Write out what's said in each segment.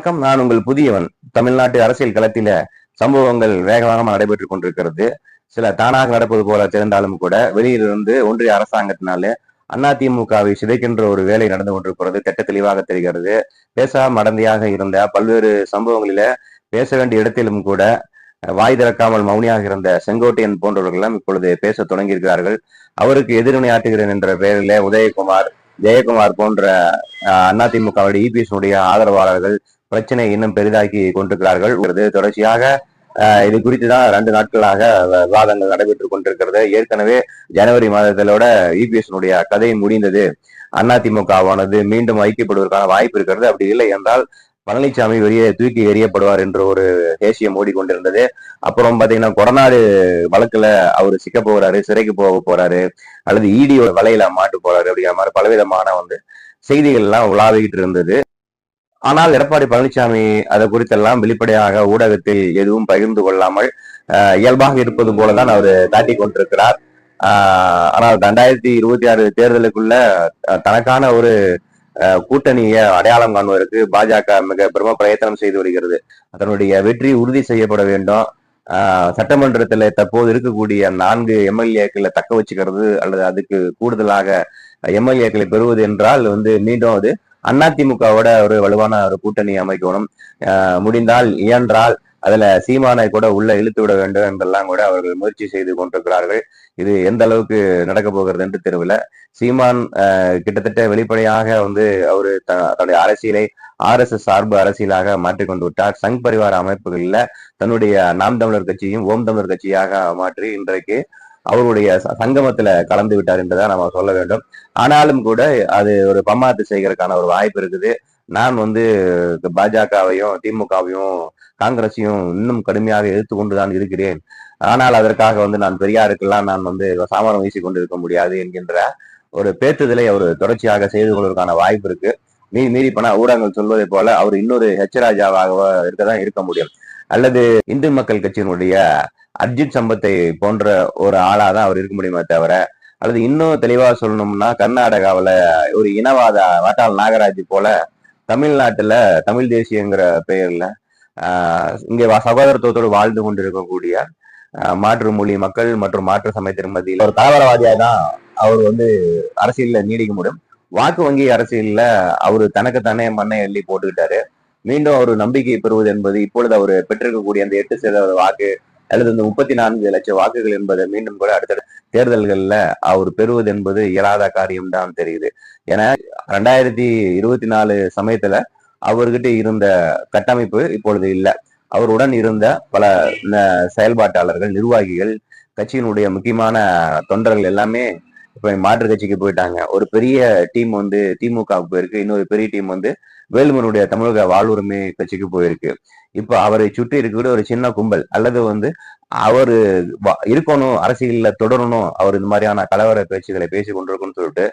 வணக்கம். நான் உங்கள் புதியவன். தமிழ்நாட்டு அரசியல் களத்தில சம்பவங்கள் வேகமாக நடைபெற்றுக் கொண்டிருக்கிறது. சில தானாக நடப்பது போல தெரிந்தாலும் கூட வெளியிலிருந்து ஒன்றிய அரசாங்கத்தினாலே அதிமுகவை சிதைக்கின்ற ஒரு வேலை நடந்து கொண்டிருக்கிறது. திட்ட தெளிவாக தெரிகிறது. பேசா மடந்தையாக இருந்த பல்வேறு சம்பவங்களில பேச வேண்டிய இடத்திலும் கூட வாய் திறக்காமல் மௌனியாக இருந்த செங்கோட்டையன் போன்றவர்களெல்லாம் இப்பொழுது பேச தொடங்கியிருக்கிறார்கள். அவருக்கு எதிர்வினை ஆற்றுகிறேன் என்ற பெயரிலே உதயகுமார் ஜெயக்குமார் போன்ற அதிமுகவுடைய இபிஎஸ்னுடைய ஆதரவாளர்கள் பிரச்சனை இன்னும் பெரிதாக்கி கொண்டிருக்கிறார்கள். தொடர்ச்சியாக இது குறித்து தான் ரெண்டு நாட்களாக வ- விவாதங்கள் நடைபெற்றுக் கொண்டிருக்கிறது. ஏற்கனவே ஜனவரி மாதத்திலோட இபிஎஸ்னுடைய கதை முடிந்தது. அதிமுகவானது மீண்டும் ஐக்கியப்படுவதற்கான வாய்ப்பு இருக்கிறது. அப்படி இல்லை என்றால் பழனிசாமி வெளியே தூக்கி எறியப்படுவார் என்ற ஒரு தேசியம் ஓடிக்கொண்டிருந்தது. அப்புறம் பாத்தீங்கன்னா கொடநாடு வழக்குல அவர் சிக்க போகிறாரு சிறைக்கு போக போறாரு அல்லது ஈடியோட வலையில மாட்டு போறாரு அப்படிங்கிற மாதிரி பலவிதமான வந்து செய்திகள் எல்லாம் உலாவிக்கிட்டு இருந்தது. ஆனால் எடப்பாடி பழனிசாமி அதை குறித்தெல்லாம் வெளிப்படையாக ஊடகத்தில் எதுவும் பகிர்ந்து கொள்ளாமல் இயல்பாக இருப்பது போலதான் அவர் தாட்டி கொண்டிருக்கிறார். ஆனால் ரெண்டாயிரத்தி இருபத்தி ஆறு தேர்தலுக்குள்ள தனக்கான ஒரு கூட்டணியை அடையாளம் காணுவதற்கு பாஜக மிக பிரம பிரயத்தனம் செய்து வருகிறது. அதனுடைய வெற்றி உறுதி செய்யப்பட வேண்டும். சட்டமன்றத்தில் தற்போது இருக்கக்கூடிய நான்கு எம்எல்ஏக்களை தக்க வச்சுக்கிறது அல்லது அதுக்கு கூடுதலாக எம்எல்ஏக்களை பெறுவது என்றால் வந்து மீண்டும் அது அதிமுகவோட ஒரு வலுவான ஒரு கூட்டணி அமைக்கணும். முடிந்தால் இயன்றால் அதுல சீமானை கூட உள்ள இழுத்து விட வேண்டும் என்றெல்லாம் கூட அவர்கள் முயற்சி செய்து கொண்டிருக்கிறார்கள். இது எந்த அளவுக்கு நடக்க போகிறது என்று தெரியல சீமான் கிட்டத்தட்ட வெளிப்படையாக வந்து அவரு த- தன்னுடைய அரசியலை ஆர் எஸ் எஸ் சார்பு அரசியலாக மாற்றிக்கொண்டு விட்டார். சங் பரிவார அமைப்புகளில் தன்னுடைய நாம் தமிழர் கட்சியும் ஓம் தமிழர் கட்சியாக மாற்றி இன்றைக்கு அவருடைய சங்கமத்துல கலந்து விட்டார் என்றுதான் நம்ம சொல்ல வேண்டும். ஆனாலும் கூட அது ஒரு பம்மாத்து செய்கிறதுக்கான ஒரு வாய்ப்பு இருக்குது. நான் வந்து பாஜகவையும் திமுகவையும் காங்கிரஸையும் இன்னும் கடுமையாக எதிர்த்து கொண்டுதான் இருக்கிறேன். ஆனால் அதற்காக வந்து நான் பெரியாருக்கெல்லாம் நான் வந்து சாமரம் வீசி கொண்டு இருக்க முடியாது என்கின்ற ஒரு பேத்துதலை அவர் தொடர்ச்சியாக செய்து கொள்வதற்கான வாய்ப்பு இருக்கு. மீ மீறி போனா ஊடகங்கள் சொல்வதை போல அவர் இன்னொரு ஹெச்ராஜாவாக இருக்கதான் இருக்க முடியும். அல்லது இந்து மக்கள் கட்சியினுடைய அர்ஜித் சம்பத்தை போன்ற ஒரு ஆளா தான் அவர் இருக்க முடியுமே தவிர அல்லது இன்னும் தெளிவா சொல்லணும்னா கர்நாடகாவில் ஒரு இனவாத வாட்டாள் நாகராஜ் போல தமிழ்நாட்டுல தமிழ் தேசியங்கிற பெயர்ல ஆஹ் இங்கே சகோதரத்துவத்தோடு வாழ்ந்து கொண்டிருக்கக்கூடிய மாற்று மொழி மக்கள் மற்றும் மாற்று சமயத்தின் மத்தியில் ஒரு தலவரவாதியா தான் அவர் வந்து அரசியலில் நீடிக்க முடியும். வாக்கு வங்கி அரசியல்ல அவரு தனக்குத்தானே மண்ணை எள்ளி போட்டுக்கிட்டாரு. மீண்டும் அவர் நம்பிக்கை பெறுவது என்பது இப்பொழுது அவர் பெற்றிருக்கக்கூடிய அந்த எட்டு சதவீத வாக்கு அல்லது இந்த முப்பத்தி நான்கு லட்சம் வாக்குகள் என்பதை மீண்டும் கூட அடுத்த தேர்தல்கள்ல அவர் பெறுவது என்பது இயலாத காரியம் தான் தெரியுது. ஏன்னா ரெண்டாயிரத்தி இருபத்தி நாலு சமயத்துல அவர்கிட்ட இருந்த கட்டமைப்பு இப்பொழுது இல்லை. அவருடன் இருந்த பல செயல்பாட்டாளர்கள் நிர்வாகிகள் கட்சியினுடைய முக்கியமான தொண்டர்கள் எல்லாமே இப்ப மாற்று கட்சிக்கு போயிட்டாங்க. ஒரு பெரிய டீம் வந்து திமுகவுக்கு போயிருக்கு. இன்னொரு பெரிய டீம் வந்து வேலுமனுடைய தமிழக வாழ்வுரிமை கட்சிக்கு போயிருக்கு. இப்ப அவரை சுற்றி இருக்கக்கூடிய ஒரு சின்ன கும்பல் அல்லது வந்து அவரு இருக்கணும் அரசியல்ல தொடரணும் அவர் இந்த மாதிரியான கலவர பேச்சுகளை பேசி கொண்டிருக்கும்னு சொல்லிட்டு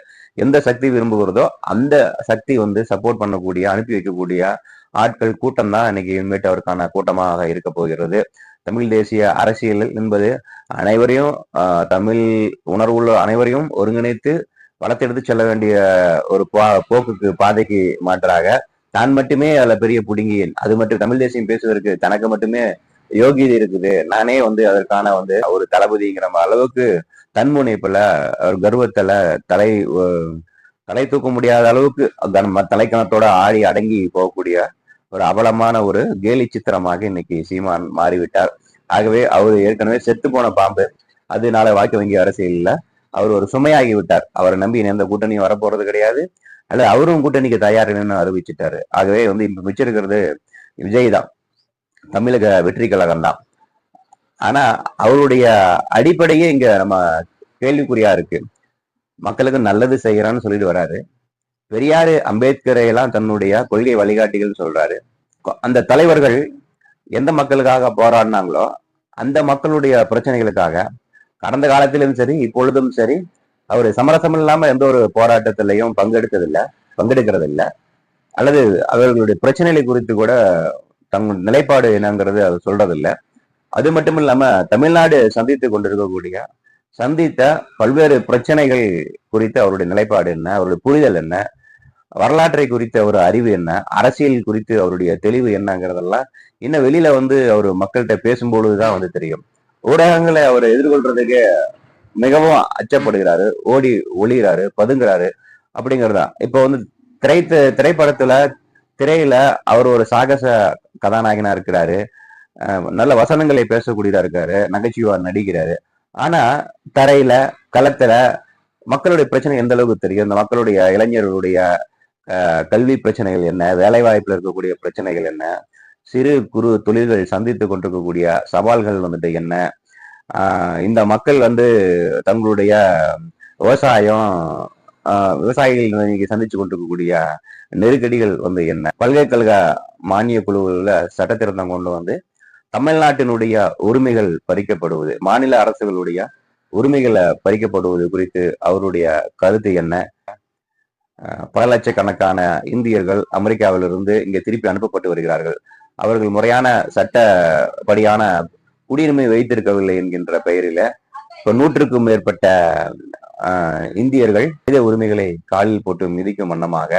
எந்த சக்தி விரும்புகிறதோ அந்த சக்தி வந்து சப்போர்ட் பண்ணக்கூடிய அனுப்பி வைக்கக்கூடிய ஆட்கள் கூட்டம் தான் இன்னைக்கு இனிமேட்டு அவருக்கான கூட்டமாக இருக்க போகிறது. தமிழ் தேசிய அரசியல் என்பது அனைவரையும் தமிழ் உணர்வுள்ள அனைவரையும் ஒருங்கிணைத்து வளர்த்தெடுத்து செல்ல வேண்டிய ஒரு பா- போக்குக்கு பாதைக்கு மாற்றாக தான் மட்டுமே அதுல பெரிய புடுங்கி அது மட்டும் தமிழ் தேசியம் பேசுவதற்கு தனக்கு மட்டுமே யோகியது இருக்குது. நானே வந்து அதற்கான வந்து ஒரு தளபதிங்கிற அளவுக்கு தன்முனைப்புல ஒரு கர்வத்துல தலை தலை தூக்க முடியாத அளவுக்கு தலைக்கணத்தோட ஆடி அடங்கி போகக்கூடிய ஒரு அவலமான ஒரு கேலி சித்திரமாக இன்னைக்கு சீமான் மாறிவிட்டார். ஆகவே அவர் ஏற்கனவே செத்து போன பாம்பு அதனால வாக்கு வங்கி அரசியல்ல அவர் ஒரு சுமையாகி விட்டார். அவரை நம்பி எந்த கூட்டணியும் வரப்போறது கிடையாது. அல்லது அவரும் கூட்டணிக்கு தயாரின்னு அறிவிச்சிட்டாரு. ஆகவே வந்து இப்ப மிச்சிருக்கிறது விஜய் தான். தமிழக வெற்றி கழகம் தான். ஆனா அவருடைய அடிப்படையே இங்க நம்ம கேள்விக்குறியா இருக்கு. மக்களுக்கு நல்லது செய்யறான்னு சொல்லிட்டு வராரு. பெரியாரு அம்பேத்கரை எல்லாம் தன்னுடைய கொள்கை வழிகாட்டிகள் சொல்றாரு. அந்த தலைவர்கள் எந்த மக்களுக்காக போராடினாங்களோ அந்த மக்களுடைய பிரச்சனைகளுக்காக கடந்த காலத்திலும் சரி இப்பொழுதும் சரி அவர் சமரசம் இல்லாம எந்த ஒரு போராட்டத்திலையும் பங்கெடுத்ததில்லை பங்கெடுக்கிறது இல்ல அல்லது அவர்களுடைய பிரச்சனைகளை குறித்து கூட தங்க நிலைப்பாடு என்னங்கிறது அவர் சொல்றதில்லை. அது மட்டும் இல்லாம தமிழ்நாடு சந்தித்து கொண்டிருக்கக்கூடிய சந்தித்த பல்வேறு பிரச்சனைகள் குறித்து அவருடைய நிலைப்பாடு என்ன அவருடைய புரிதல் என்ன வரலாற்றை குறித்த ஒரு அறிவு என்ன அரசியல் குறித்து அவருடைய தெளிவு என்னங்கிறதெல்லாம் இன்னும் வெளியில வந்து அவர் மக்கள்கிட்ட பேசும்பொழுதுதான் வந்து தெரியும். ஊடகங்களை அவர் எதிர்கொள்றதுக்கு மிகவும் அச்சப்படுகிறாரு ஓடி ஒளிகிறாரு பதுங்குறாரு அப்படிங்கறதுதான் இப்போ வந்து திரை திரைப்படத்துல திரையில அவர் ஒரு சாகச கதாநாயகனா இருக்கிறாரு. நல்ல வசனங்களை பேசக்கூடியதா இருக்காரு நகைச்சுவா நடிக்கிறாரு. ஆனா தரையில களத்துல மக்களுடைய பிரச்சனை எந்த அளவுக்கு தெரியும்? இந்த மக்களுடைய இளைஞர்களுடைய அஹ், கல்வி பிரச்சனைகள் என்ன? வேலை வாய்ப்புல இருக்கக்கூடிய பிரச்சனைகள் என்ன? சிறு குறு தொழில்கள் சந்தித்து கொண்டிருக்கக்கூடிய சவால்கள் வந்துட்டு என்ன? ஆஹ் இந்த மக்கள் வந்து தங்களுடைய விவசாயம் ஆஹ் விவசாயிகள் இன்னைக்கு சந்திச்சு கொண்டிருக்கக்கூடிய நெருக்கடிகள் வந்து என்ன? பல்கலைக்கழக மானிய குழுவில் சட்டத்திருத்தம் கொண்டு வந்து தமிழ்நாட்டினுடைய உரிமைகள் பறிக்கப்படுவது மாநில அரசுகளுடைய உரிமைகளை பறிக்கப்படுவது குறித்து அவருடைய கருத்து என்ன? ஆஹ் பல லட்சக்கணக்கான இந்தியர்கள் அமெரிக்காவிலிருந்து இங்கே திருப்பி அனுப்பப்பட்டு வருகிறார்கள். அவர்கள் முறையான சட்டப்படியான குடியுரிமை வைத்திருக்கவில்லை என்கின்ற பெயரில இப்போ நூற்றுக்கும் மேற்பட்ட ஆஹ், இந்தியர்கள் மனித உரிமைகளை காலில் போட்டு மிதிக்கும் வண்ணமாக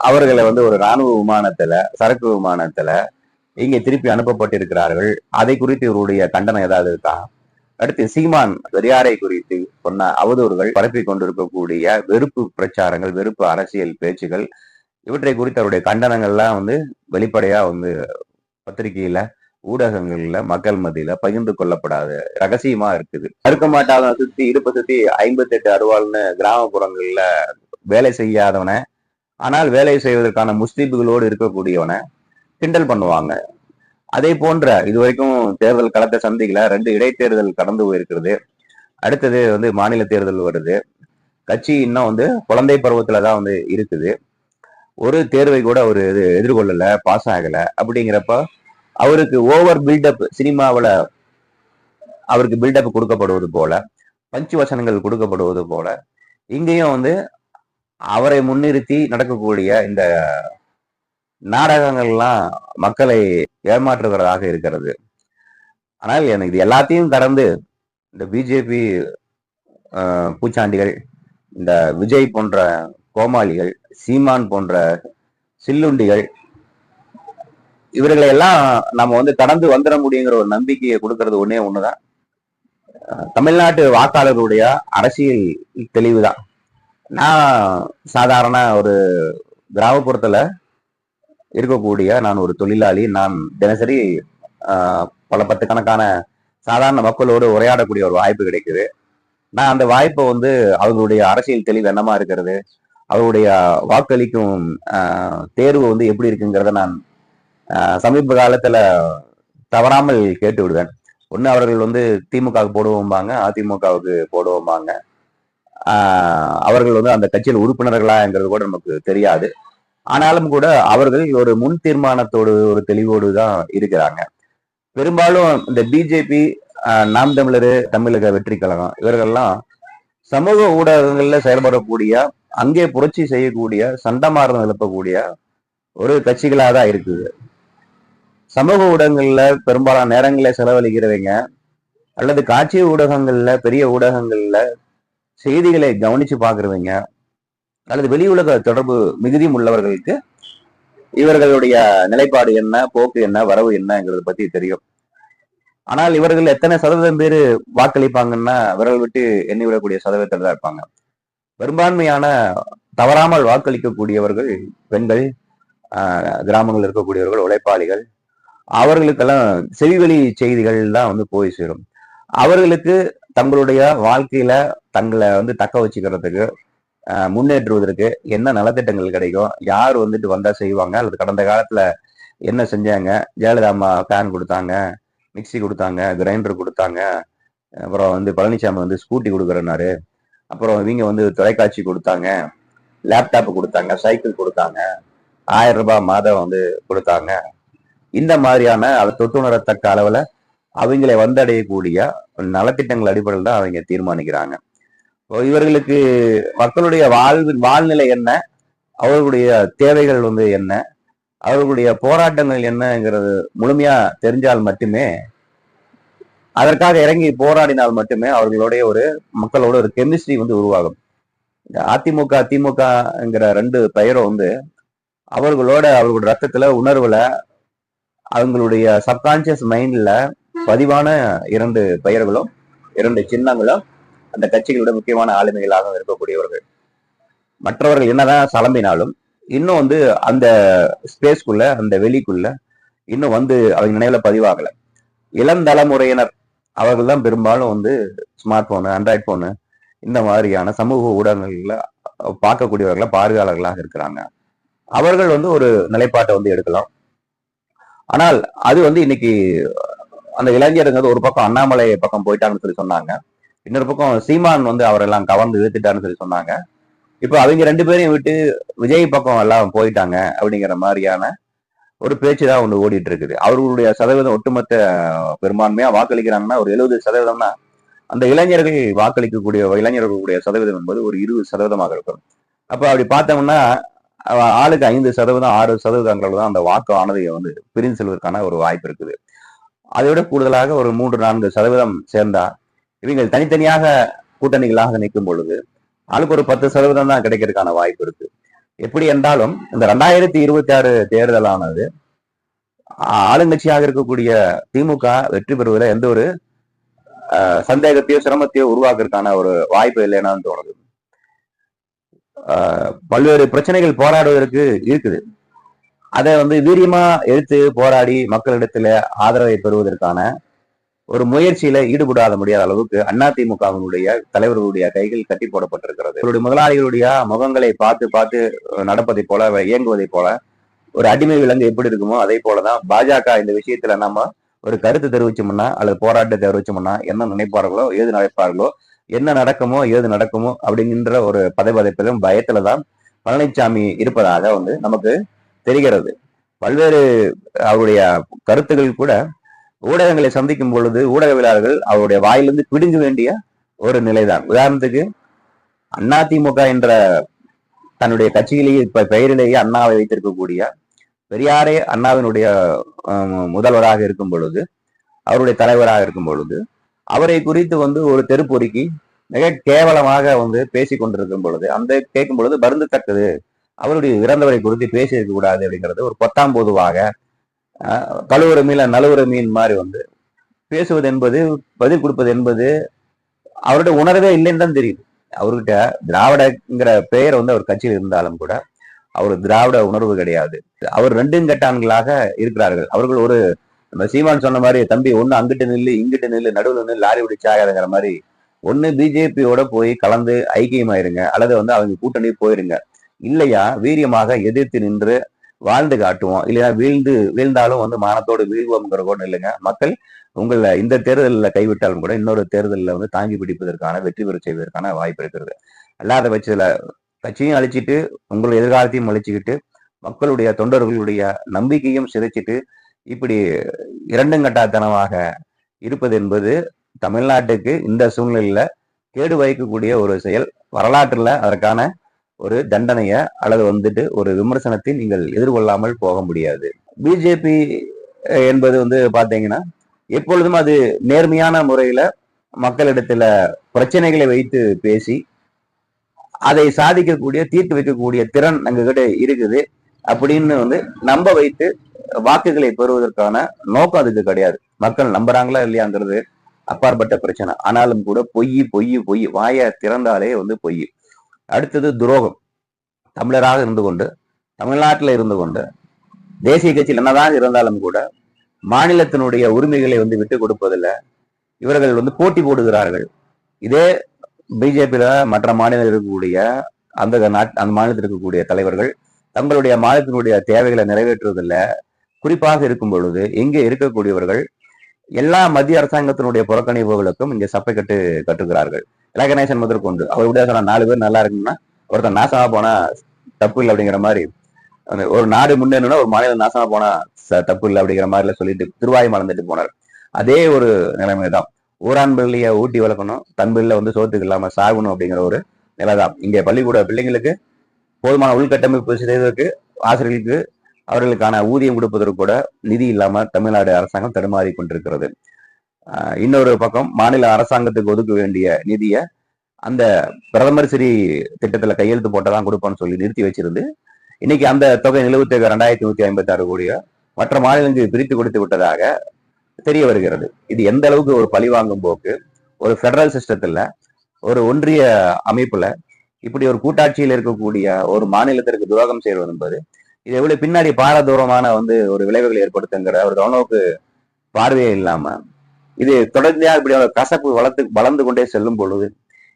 அவர்களை வந்து ஒரு ராணுவ விமானத்துல சரக்கு விமானத்துல இங்கே திருப்பி அனுப்பப்பட்டிருக்கிறார்கள். அதை குறித்து இவருடைய கண்டனம் ஏதாவது இருக்கா? அடுத்து சீமான் பெரியாரை குறித்து சொன்ன அவதூறுகள் பரப்பி கொண்டிருக்கக்கூடிய வெறுப்பு பிரச்சாரங்கள் வெறுப்பு அரசியல் பேச்சுகள் இவற்றை குறித்து அவருடைய கண்டனங்கள்லாம் வந்து வெளிப்படையா வந்து பத்திரிகையில ஊடகங்கள்ல மக்கள் மத்தியில பகிர்ந்து கொள்ளப்படாத ரகசியமா இருக்குது. அறுக்க மாட்டாத சுத்தி இடுப்பை சுத்தி ஐம்பத்தி எட்டு அருவாள்னு கிராமப்புறங்கள்ல வேலை செய்யாதவன ஆனால் வேலை செய்வதற்கான முஸ்தீபுகளோடு இருக்கக்கூடியவனை கிண்டல் பண்ணுவாங்க. அதே போன்ற இது வரைக்கும் தேர்தல் களத்தை சந்திக்கல ரெண்டு இடைத்தேர்தல் கடந்து போயிருக்கிறது. அடுத்தது வந்து மாநில தேர்தல் வருது. கட்சி இன்னும் வந்து குழந்தை பருவத்துல தான் வந்து இருக்குது. ஒரு தேர்வை கூட அவர் இது எதிர்கொள்ளல பாஸ் ஆகல. அப்படிங்கிறப்ப அவருக்கு ஓவர் பில்டப் சினிமாவில் அவருக்கு பில்டப் கொடுக்கப்படுவது போல பஞ்சு வசனங்கள் கொடுக்கப்படுவது போல இங்கேயும் வந்து அவரை முன்னிறுத்தி நடக்கக்கூடிய இந்த நாடகங்கள்லாம் மக்களை ஏமாற்றுகிறதாக இருக்கிறது. ஆனால் எனக்கு இது எல்லாத்தையும் கடந்து இந்த பிஜேபி பூச்சாண்டிகள் இந்த விஜய் போன்ற கோமாளிகள் சீமான் போன்ற சில்லுண்டிகள் இவர்களை எல்லாம் நம்ம வந்து கடந்து வந்துட முடியுங்கிற ஒரு நம்பிக்கையை கொடுக்கறது ஒன்றே ஒண்ணுதான். தமிழ்நாட்டு வாக்காளர்களுடைய அரசியல் தெளிவு தான் நான் சாதாரண ஒரு கிராமப்புறத்துல இருக்கக்கூடிய நான் ஒரு தொழிலாளி நான் தினசரி பல பத்து கணக்கான சாதாரண மக்களோடு உரையாடக்கூடிய ஒரு வாய்ப்பு கிடைக்குது. நான் அந்த வாய்ப்பை வந்து அவர்களுடைய அரசியல் தெளிவு என்னமா இருக்கிறது? அவருடைய வாக்களிக்கும் ஆஹ், தேர்வு வந்து எப்படி இருக்குங்கிறத நான் ஆஹ், சமீப காலத்துல தவறாமல் கேட்டு விடுவேன். ஒண்ணு அவர்கள் வந்து திமுகவுக்கு போடுவோம்பாங்க அதிமுகவுக்கு போடுவோம்பாங்க. ஆஹ், அவர்கள் வந்து அந்த கட்சியில் உறுப்பினர்களாங்கிறது கூட நமக்கு தெரியாது. ஆனாலும் கூட அவர்கள் ஒரு முன் தீர்மானத்தோடு ஒரு தெளிவோடு தான் இருக்கிறாங்க. பெரும்பாலும் இந்த பிஜேபி நாம் தமிழர் தமிழக வெற்றி கழகம் இவர்கள்லாம் சமூக ஊடகங்களில் செயல்படக்கூடிய அங்கே புரட்சி செய்யக்கூடிய சண்டமாரம் எழுப்பக்கூடிய ஒரு கட்சிகளாக தான் இருக்குது. சமூக ஊடகங்களில் பெரும்பாலான நேரங்களில் செலவழிக்கிறவங்க. அல்லது காட்சி ஊடகங்களில் பெரிய ஊடகங்களில் செய்திகளை கவனித்து பார்க்குறவங்க. அல்லது வெளி உலக தொடர்பு மிகுதியும் உள்ளவர்களுக்கு இவர்களுடைய நிலைப்பாடு என்ன போக்கு என்ன வரவு என்னங்கிறத பற்றி தெரியும். ஆனால் இவர்கள் எத்தனை சதவீதம் பேர் வாக்களிப்பாங்கன்னா விரல் விட்டு எண்ணிவிடக்கூடிய சதவீதத்தில் தான் இருப்பாங்க. பெரும்பான்மையான தவறாமல் வாக்களிக்கக்கூடியவர்கள் பெண்கள் கிராமங்களில் இருக்கக்கூடியவர்கள் உழைப்பாளிகள் அவர்களுக்கெல்லாம் செவிவெளி செய்திகள் தான் வந்து போய் சேரும். அவர்களுக்கு தங்களுடைய வாழ்க்கையில தங்களை வந்து தக்க வச்சுக்கிறதுக்கு முன்னேற்றுவதற்கு என்ன நலத்திட்டங்கள் கிடைக்கும் யார் வந்துட்டு வந்தா செய்வாங்க அல்லது கடந்த காலத்துல என்ன செஞ்சாங்க ஜெயலலிதா அம்மா ஃபேன் கொடுத்தாங்க மிக்ஸி கொடுத்தாங்க கிரைண்டர் கொடுத்தாங்க. அப்புறம் வந்து பழனிசாமி வந்து ஸ்கூட்டி கொடுக்குறனாரு அப்புறம் இவங்க வந்து தொலைக்காட்சி கொடுத்தாங்க. லேப்டாப் கொடுத்தாங்க சைக்கிள் கொடுத்தாங்க. ஆயிரம் ரூபாய் மாதம் வந்து கொடுத்தாங்க. இந்த மாதிரியான அதை தொட்டுணரத்தக்க அளவில் அவங்களை வந்தடையக்கூடிய நலத்திட்டங்கள் அடிப்படையில் தான் அவங்க தீர்மானிக்கிறாங்க. இவர்களுக்கு மக்களுடைய வாழ்வு வாழ்நிலை என்ன? அவர்களுடைய தேவைகள் வந்து என்ன? அவர்களுடைய போராட்டங்கள் என்னங்கிறது முழுமையா தெரிஞ்சால் மட்டுமே அதற்காக இறங்கி போராடினால் மட்டுமே அவர்களுடைய ஒரு மக்களோட ஒரு கெமிஸ்ட்ரி வந்து உருவாகும். இந்த அதிமுக திமுகங்கிற ரெண்டு பெயரும் வந்து அவர்களோட அவர்களுடைய ரத்தத்துல உணர்வுல அவங்களுடைய சப்கான்சியஸ் மைண்ட்ல பதிவான இரண்டு பெயர்களும் இரண்டு சின்னங்களும் அந்த கட்சிகளோட முக்கியமான ஆளுமைகளாக இருக்கக்கூடியவர்கள். மற்றவர்கள் என்னதான் சலம்பினாலும் இன்னும் வந்து அந்த ஸ்பேஸ்க்குள்ள அந்த வெளிக்குள்ள இன்னும் வந்து அவங்க நினைவுல பதிவாகல. இளந்தலைமுறையினர் அவர்கள் தான் பெரும்பாலும் வந்து ஸ்மார்ட் போனு ஆண்ட்ராய்ட் போனு இந்த மாதிரியான சமூக ஊடகங்களில் பார்க்கக்கூடியவர்களாக பார்வையாளர்களாக இருக்கிறாங்க. அவர்கள் வந்து ஒரு நிலைப்பாட்டை வந்து எடுக்கலாம். ஆனால் அது வந்து இன்னைக்கு அந்த இளைஞருங்கிறது ஒரு பக்கம் அண்ணாமலை பக்கம் போயிட்டான்னு சொல்லி சொன்னாங்க. இன்னொரு பக்கம் சீமான் வந்து அவரெல்லாம் கவர்ந்து இழுத்துட்டான்னு சொல்லி சொன்னாங்க. இப்போ அவங்க ரெண்டு பேரையும் விட்டு விஜய் பக்கம் எல்லாம் போயிட்டாங்க அப்படிங்கிற மாதிரியான ஒரு பேச்சு தான் ஒன்று ஓடிட்டு இருக்குது. அவர்களுடைய சதவீதம் ஒட்டுமொத்த பெரும்பான்மையா வாக்களிக்கிறாங்கன்னா ஒரு எழுபது சதவீதம்னா அந்த இளைஞர்கள் வாக்களிக்கக்கூடிய இளைஞர்களுடைய சதவீதம் என்பது ஒரு இருபது சதவீதமாக இருக்கும். அப்ப அப்படி பார்த்தோம்னா ஆளுக்கு ஐந்து சதவீதம் ஆறு சதவீதங்கள் தான் அந்த வாக்கு ஆனது வந்து பிரிந்து செல்வதற்கான ஒரு வாய்ப்பு இருக்குது. அதை விட கூடுதலாக ஒரு மூன்று நான்கு சதவீதம் சேர்ந்தா இவங்க தனித்தனியாக கூட்டணிகளாக நிற்கும் பொழுது ஆளுக்கு ஒரு பத்து சதவீதம் தான் கிடைக்கிறதுக்கான வாய்ப்பு இருக்கு. எப்படி என்றாலும் இந்த ரெண்டாயிரத்தி இருபத்தி ஆறு தேர்தலானது ஆளுங்கட்சியாக இருக்கக்கூடிய திமுக வெற்றி பெறுவதில் எந்த ஒரு ஆஹ், சந்தேகத்தையோ சிரமத்தையோ உருவாக்குறதுக்கான ஒரு வாய்ப்பு இல்லைன்னு தோணுது. ஆஹ், பல்வேறு பிரச்சனைகள் போராடுவதற்கு இருக்குது. அதை வந்து வீரியமா எடுத்து போராடி மக்களிடத்துல ஆதரவை பெறுவதற்கான ஒரு முயற்சியில ஈடுபடாத முடியாத அளவுக்கு அதிமுகவினுடைய தலைவர்களுடைய கைகள் கட்டி போடப்பட்டிருக்கிறது. இவருடைய முதலாளிகளுடைய முகங்களை பார்த்து பார்த்து நடப்பதை போல இயங்குவதை போல ஒரு அடிமை விலங்கு எப்படி இருக்குமோ அதே போலதான் பாஜக இந்த விஷயத்துல நம்ம ஒரு கருத்து தெரிவிச்சோம்னா அல்லது போராட்டத்தை தெரிவிச்சோம்னா என்ன நினைப்பார்களோ ஏது நினைப்பார்களோ என்ன நடக்குமோ ஏது நடக்குமோ அப்படிங்கிற ஒரு பதைபதைப்பிலும் பயத்துலதான் பழனிசாமி இருப்பதாக வந்து நமக்கு தெரிகிறது. பல்வேறு அவருடைய கருத்துக்கள் கூட ஊடகங்களை சந்திக்கும் பொழுது ஊடகவியலாளர்கள் அவருடைய வாயிலிருந்து பிடுங்க வேண்டிய ஒரு நிலைதான். உதாரணத்துக்கு அதிமுக என்ற தன்னுடைய கட்சியிலேயே இப்ப பெயரிலேயே அண்ணாவை வைத்திருக்கக்கூடிய பெரியாரே அண்ணாவினுடைய முதல்வராக இருக்கும் பொழுது அவருடைய தலைவராக இருக்கும் பொழுது அவரை குறித்து வந்து ஒரு தெருப்பொறுக்கி மிக கேவலமாக வந்து பேசி கொண்டிருக்கும் பொழுது அந்த கேட்கும் பொழுது வருந்தத்தக்கது. அவருடைய இறந்தவரை குறித்து பேசியிருக்க கூடாது அப்படிங்கிறது ஒரு பத்தாம் பொதுவாக கழுவுற மீன் நழுவுற மீன் மாதிரி வந்து பேசுவது என்பது பதில் கொடுப்பது என்பது அவருடைய உணர்வே இல்லைன்னு தான் தெரியுது. அவர்கிட்ட திராவிடங்கிற பெயர் வந்து அவர் கட்சியில் இருந்தாலும் கூட அவர் திராவிட உணர்வு கிடையாது. அவர் ரெண்டும் கட்டான்களாக இருக்கிறார்கள். அவர்கள் ஒரு நம்ம சீமான் சொன்ன மாதிரி தம்பி ஒன்னு அங்கிட்டு நில்லு இங்கிட்டு நில்லு நடுவில் நின்று லாரி பிடிச்சாகாதுங்கிற மாதிரி ஒன்னு பிஜேபியோட போய் கலந்து ஐக்கியமாயிருங்க. அல்லது வந்து அவங்க கூட்டணி போயிருங்க. இல்லையா? வீரியமாக எதிர்த்து நின்று வாழ்ந்து காட்டுவோம். இல்லையா வீழ்ந்து வீழ்ந்தாலும் வந்து மானத்தோடு வீழ்வோம்ங்கிற கூட இல்லைங்க. மக்கள் உங்களை இந்த தேர்தலில் கைவிட்டாலும் கூட இன்னொரு தேர்தலில் வந்து தாங்கி பிடிப்பதற்கான வெற்றி பெற செய்வதற்கான வாய்ப்பு இருக்கிறது அல்லாத பட்சத்தில் கட்சியும் அழிச்சிட்டு உங்கள் எதிர்காலத்தையும் அழிச்சுக்கிட்டு மக்களுடைய தொண்டர்களுடைய நம்பிக்கையும் சிதைச்சிட்டு இப்படி இரண்டும் கட்டாத்தனமாக இருப்பது என்பது தமிழ்நாட்டுக்கு இந்த சூழ்நிலையில கேடு வைக்கக்கூடிய ஒரு செயல். வரலாற்றில் அதற்கான ஒரு தண்டனைய அல்லது வந்துட்டு ஒரு விமர்சனத்தை நீங்கள் எதிர்கொள்ளாமல் போக முடியாது. பிஜேபி என்பது வந்து பாத்தீங்கன்னா எப்பொழுதும் அது நேர்மையான முறையில மக்களிடத்துல பிரச்சனைகளை வைத்து பேசி அதை சாதிக்கக்கூடிய தீர்த்து வைக்கக்கூடிய திறன் எங்க கிட்ட இருக்குது. அப்படின்னு வந்து நம்ப வைத்து வாக்குகளை பெறுவதற்கான நோக்கம் அதுக்கு கிடையாது. மக்கள் நம்புறாங்களா இல்லையாங்கிறது அப்பாற்பட்ட பிரச்சனை. ஆனாலும் கூட பொய் பொய் பொய் வாய திறந்தாலே வந்து பொய். அடுத்தது துரோகம். தமிழராக இருந்து கொண்டு தமிழ்நாட்டில் இருந்து கொண்டு தேசிய கட்சியில் என்னதான் இருந்தாலும் கூட மாநிலத்தினுடைய உரிமைகளை வந்து விட்டு கொடுப்பதில் இவர்கள் வந்து போட்டி போடுகிறார்கள். இதே பிஜேபியில மற்ற மாநிலத்தில் இருக்கக்கூடிய அந்த நாட் அந்த மாநிலத்தில் இருக்கக்கூடிய தலைவர்கள் தங்களுடைய மாநிலத்தினுடைய தேவைகளை நிறைவேற்றுவதில் குறிப்பாக இருக்கும் பொழுது இங்கே இருக்கக்கூடியவர்கள் எல்லா மத்திய அரசாங்கத்தினுடைய புறக்கணிப்புகளுக்கும் இங்கே சப்பை கட்டு கட்டுகிறார்கள். இலகணேசன் முதற்கொண்டு அவர் விட சொன்னா நாலு பேர் நல்லா இருக்குன்னா ஒருத்தர் நாசமா போனா தப்பு இல்லை அப்படிங்கிற மாதிரி. அந்த ஒரு நாடு முன்னேறணும்னா ஒரு மாநிலம் நாசமா போனா தப்பு இல்லை அப்படிங்கிற மாதிரிலாம் சொல்லிட்டு திருவாய் மறந்துட்டு போனார். அதே ஒரு நிலைமை தான். ஊரான் பிள்ளைய ஊட்டி வளர்க்கணும் தன் வந்து சோத்துக்கு இல்லாம சாகணும் அப்படிங்கிற ஒரு நிலை தான். இங்கே பள்ளிக்கூட பிள்ளைங்களுக்கு போதுமான உள்கட்டமைப்பு செய்வதற்கு ஆசிரியர்களுக்கு அவர்களுக்கான ஊதியம் கொடுப்பதற்கு கூட நிதி இல்லாம தமிழ்நாடு அரசாங்கம் தடுமாறி கொண்டிருக்கிறது. இன்னொரு பக்கம் மாநில அரசாங்கத்துக்கு ஒதுக்க வேண்டிய நிதியை அந்த பிரதமர் சிறி திட்டத்துல கையெழுத்து போட்டதான் கொடுப்போம்னு சொல்லி நிறுத்தி வச்சிருந்து இன்னைக்கு அந்த தொகை நிலுவைத் ரெண்டாயிரத்தி நூத்தி ஐம்பத்தி ஆறு கோடிய மற்ற மாநிலங்களுக்கு பிரித்து கொடுத்து விட்டதாக தெரிய வருகிறது. இது எந்த அளவுக்கு ஒரு பழிவாங்கும் போக்கு ஒரு ஃபெடரல் சிஸ்டத்துல ஒரு ஒன்றிய அமைப்புல இப்படி ஒரு கூட்டாட்சியில் இருக்கக்கூடிய ஒரு மாநிலத்திற்கு துரோகம் செய்வது என்பது இது எவ்வளவு பின்னாடி பாரதூரமான வந்து ஒரு விளைவுகளை ஏற்படுத்துங்கிற ஒரு கவனவுக்கு பார்வையே இல்லாம இது தொடர்ச்சியாக இப்படி கசப்பு வளர்த்து வளர்ந்து கொண்டே செல்லும் பொழுது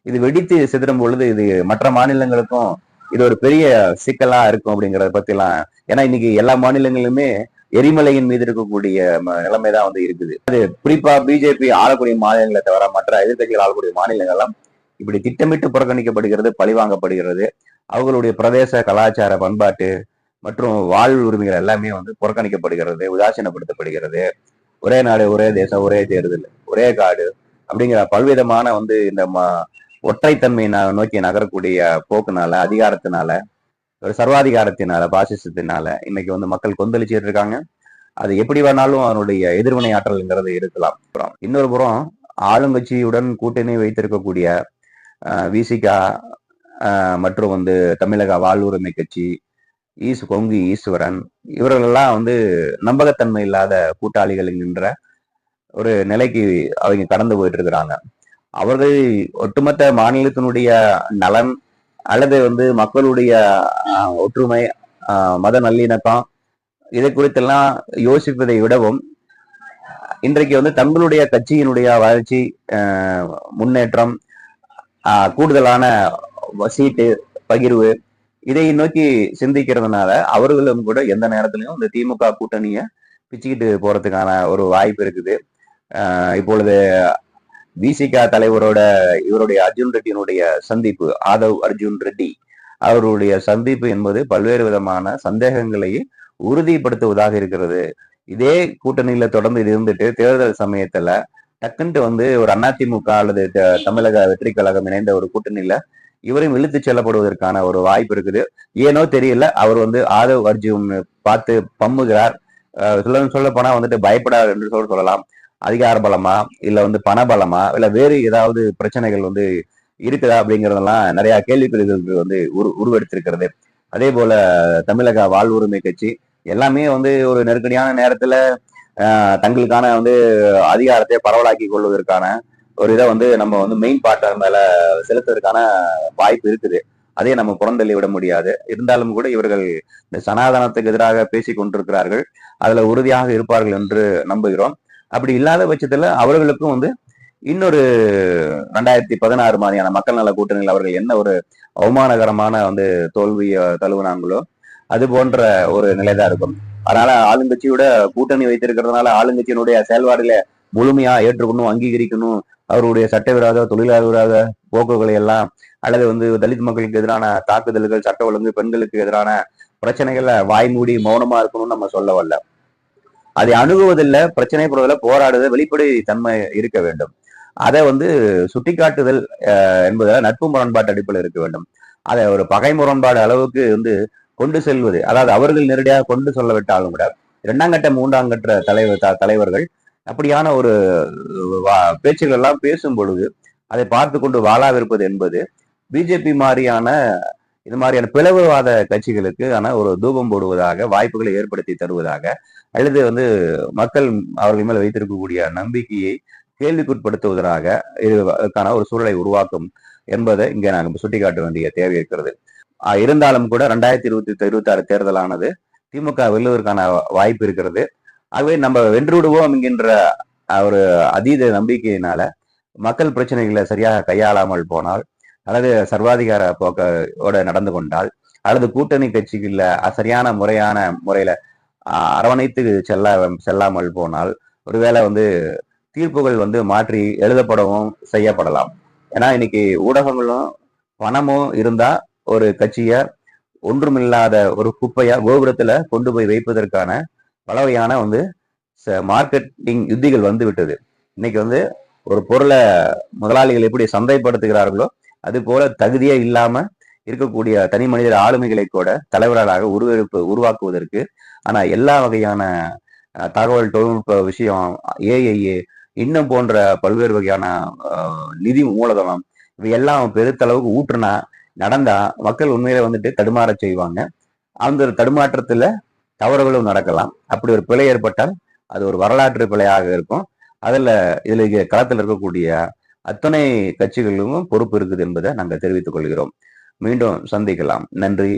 இது வெடித்து சிதறும் பொழுது இது மற்ற மாநிலங்களுக்கும் இது ஒரு பெரிய சிக்கலா இருக்கும் அப்படிங்கறத பத்தி எல்லாம் ஏன்னா இன்னைக்கு எல்லா மாநிலங்களிலுமே எரிமலையின் மீது இருக்கக்கூடிய ம- நிலைமை தான் வந்து இருக்குது. அது குறிப்பா பிஜேபி ஆளக்கூடிய மாநிலங்களை தவிர மற்ற எதிர்கட்சிகள் ஆளக்கூடிய மாநிலங்கள்லாம் இப்படி திட்டமிட்டு புறக்கணிக்கப்படுகிறது பழிவாங்கப்படுகிறது. அவர்களுடைய பிரதேச கலாச்சார பண்பாட்டு மற்றும் வாழ்வு உரிமைகள் எல்லாமே வந்து புறக்கணிக்கப்படுகிறது உதாசீனப்படுத்தப்படுகிறது. ஒரே நாடு ஒரே தேசம் ஒரே தேர்தல் ஒரே காடு அப்படிங்கிற பல்விதமான வந்து இந்த ம- ஒற்றைத்தன்மை ந- நோக்கி நகரக்கூடிய போக்குனால அதிகாரத்தினால ஒரு சர்வாதிகாரத்தினால பாசிசத்தினால இன்னைக்கு வந்து மக்கள் கொந்தளிச்சிட்டு இருக்காங்க. அது எப்படி வேணாலும் அவனுடைய எதிர்வினை ஆற்றல்ங்கிறது இருக்கலாம் அப்புறம் இன்னொரு புறம் ஆளுங்கட்சியுடன் கூட்டணி வைத்திருக்கக்கூடிய விசிகா மற்றும் வந்து தமிழக வாழ்வுரிமை கட்சி ஈசு கொங்கு ஈஸ்வரன் இவர்களெல்லாம் வந்து நம்பகத்தன்மை இல்லாத கூட்டாளிகள் என்கின்ற ஒரு நிலைக்கு அவங்க கடந்து போயிட்டு இருக்கிறாங்க அவர்கள் ஒட்டுமொத்த மாநிலத்தினுடைய நலன் அல்லது வந்து மக்களுடைய ஒற்றுமை மத நல்லிணக்கம் இதை குறித்தெல்லாம் யோசிப்பதை விடவும் இன்றைக்கு வந்து தங்களுடைய கட்சியினுடைய வளர்ச்சி முன்னேற்றம் கூடுதலான சீட்டு பகிர்வு இதை நோக்கி சிந்திக்கிறதுனால அவர்களும் கூட எந்த நேரத்திலையும் இந்த திமுக கூட்டணியை பிச்சுக்கிட்டு போறதுக்கான ஒரு வாய்ப்பு இருக்குது. ஆஹ், இப்பொழுது விசிகா தலைவரோட இவருடைய அர்ஜுன் ரெட்டியினுடைய சந்திப்பு ஆதவ் அர்ஜுன் ரெட்டி அவருடைய சந்திப்பு என்பது பல்வேறு விதமான சந்தேகங்களை உறுதிப்படுத்துவதாக இருக்கிறது. இதே கூட்டணியில தொடர்ந்து இருந்துட்டு தேர்தல் சமயத்துல டக்குன்ட்டு வந்து ஒரு அதிமுக அல்லது தமிழக வெற்றி கழகம் இணைந்த ஒரு கூட்டணியில இவரையும் இழுத்து செல்லப்படுவதற்கான ஒரு வாய்ப்பு இருக்குது. ஏனோ தெரியல அவர் வந்து ஆதவ் அர்ஜுன் பார்த்து பம்முகிறார். சொல்ல சொல்ல போனா வந்துட்டு பயப்படாது என்று சொல்ல சொல்லலாம். அதிகார பலமா இல்ல வந்து பண பலமா இல்ல வேறு ஏதாவது பிரச்சனைகள் வந்து இருக்குதா அப்படிங்கறதெல்லாம் நிறைய கேள்விக்குறிகள் வந்து உரு உருவெடுத்திருக்கிறது. அதே போல தமிழக வாழ்வுரிமை கட்சி எல்லாமே வந்து ஒரு நெருக்கடியான நேரத்துல ஆஹ், தங்களுக்கான வந்து அதிகாரத்தை பரவலாக்கி கொள்வதற்கான ஒரு இதை வந்து நம்ம வந்து மெயின் பார்ட்டர் மேல செலுத்துவதற்கான வாய்ப்பு இருக்குது. அதே நம்ம புறந்தள்ளி விட முடியாது. இருந்தாலும் கூட இவர்கள் இந்த சனாதனத்துக்கு எதிராக பேசி கொண்டிருக்கிறார்கள். அதுல உறுதியாக இருப்பார்கள் என்று நம்புகிறோம். அப்படி இல்லாத பட்சத்துல அவர்களுக்கும் வந்து இன்னொரு ரெண்டாயிரத்தி பதினாறு மாதிரியான மக்கள் நல கூட்டணியில் அவர்கள் என்ன ஒரு அவமானகரமான வந்து தோல்வியை தழுவுனாங்களோ அது போன்ற ஒரு நிலைதான் இருக்கும். அதனால ஆளுங்கட்சியோட கூட்டணி வைத்திருக்கிறதுனால ஆளுங்கட்சியினுடைய செயல்பாடுல முழுமையா ஏற்றுக்கணும் அங்கீகரிக்கணும். அவருடைய சட்டவிரோத தொழிலாளர் போக்குகளை எல்லாம் அல்லது வந்து தலித் மக்களுக்கு எதிரான தாக்குதல்கள் சட்ட ஒழுங்கு பெண்களுக்கு எதிரான பிரச்சனைகள்ல வாய் மூடி மௌனமா இருக்கணும்னு நம்ம சொல்ல வரல. அதை அணுகுவதில்லை பிரச்சனை போடுவதில் போராடுதல் வெளிப்படை தன்மை இருக்க வேண்டும். அதை வந்து சுட்டிக்காட்டுதல் அஹ், என்பதில் நட்பு முரண்பாட்டு அடிப்படையில் இருக்க வேண்டும். அதை ஒரு பகை முரண்பாடு அளவுக்கு வந்து கொண்டு செல்வது அதாவது அவர்கள் நேரடியாக கொண்டு சொல்லவிட்டாலும் கூட இரண்டாம் கட்ட மூன்றாம் கட்ட தலைவர் த- தலைவர்கள் அப்படியான ஒரு வா- பேச்சுகள் எல்லாம் பேசும் பொழுது அதை பார்த்து கொண்டு வாழாவிருப்பது என்பது பிஜேபி மாதிரியான இது மாதிரியான பிளவுவாத கட்சிகளுக்கு ஆன ஒரு தூபம் போடுவதாக வாய்ப்புகளை ஏற்படுத்தி தருவதாக அல்லது வந்து மக்கள் அவர்கள் மேல் வைத்திருக்கக்கூடிய நம்பிக்கையை கேள்விக்குட்படுத்துவதாக இதுக்கான ஒரு சூழலை உருவாக்கும் என்பதை இங்கே நாங்கள் சுட்டிக்காட்ட வேண்டிய தேவை இருக்கிறது. இருந்தாலும் கூட ரெண்டாயிரத்தி இருபத்தி இருபத்தி ஆறு தேர்தலானது திமுக வெல்லுவதற்கான வாய்ப்பு இருக்கிறது. ஆகவே நம்ம வென்று விடுவோம் என்கின்ற ஒரு அதீத நம்பிக்கையினால மக்கள் பிரச்சனைகளை சரியாக கையாளாமல் போனால் அல்லது சர்வாதிகார போக்கோட நடந்து கொண்டால் அல்லது கூட்டணி கட்சிகளில் சரியான முறையான முறையில அரவணைத்து செல்ல செல்லாமல் போனால் ஒருவேளை வந்து தீர்ப்புகள் வந்து மாற்றி எழுதப்படவும் செய்யப்படலாம். ஏன்னா இன்னைக்கு ஊடகங்களும் பணமும் இருந்தா ஒரு கட்சியை ஒன்றுமில்லாத ஒரு குப்பையா கோபுரத்துல கொண்டு போய் வைப்பதற்கான பல வகையான வந்து மார்க்கெட்டிங் யுத்திகள் வந்து விட்டது. இன்னைக்கு வந்து ஒரு பொருளை முதலாளிகள் எப்படி சந்தைப்படுத்துகிறார்களோ அது போல தகுதியே இல்லாம இருக்கக்கூடிய தனி மனிதர் ஆளுமைகளை கூட தலைவர்களாக உருவெடுப்பு உருவாக்குவதற்கு ஆனா எல்லா வகையான தகவல் தொழில்நுட்ப விஷயம் ஏஐஏ இன்னும் போன்ற பல்வேறு வகையான நிதி மூலதனம் இவை எல்லாம் பெருத்தளவுக்கு ஊற்றுனா நடந்தா மக்கள் உண்மையில வந்துட்டு தடுமாற செய்வாங்க. அந்த தடுமாற்றத்துல தவறுகளும் நடக்கலாம். அப்படி ஒரு பிழை ஏற்பட்டால் அது ஒரு வரலாற்று பிழையாக இருக்கும். அதில் இதில் களத்தில் இருக்கக்கூடிய அத்தனை கட்சிகளுக்கும் பொறுப்பு இருக்குது என்பதை நாங்கள் தெரிவித்துக் கொள்கிறோம். மீண்டும் சந்திக்கலாம். நன்றி.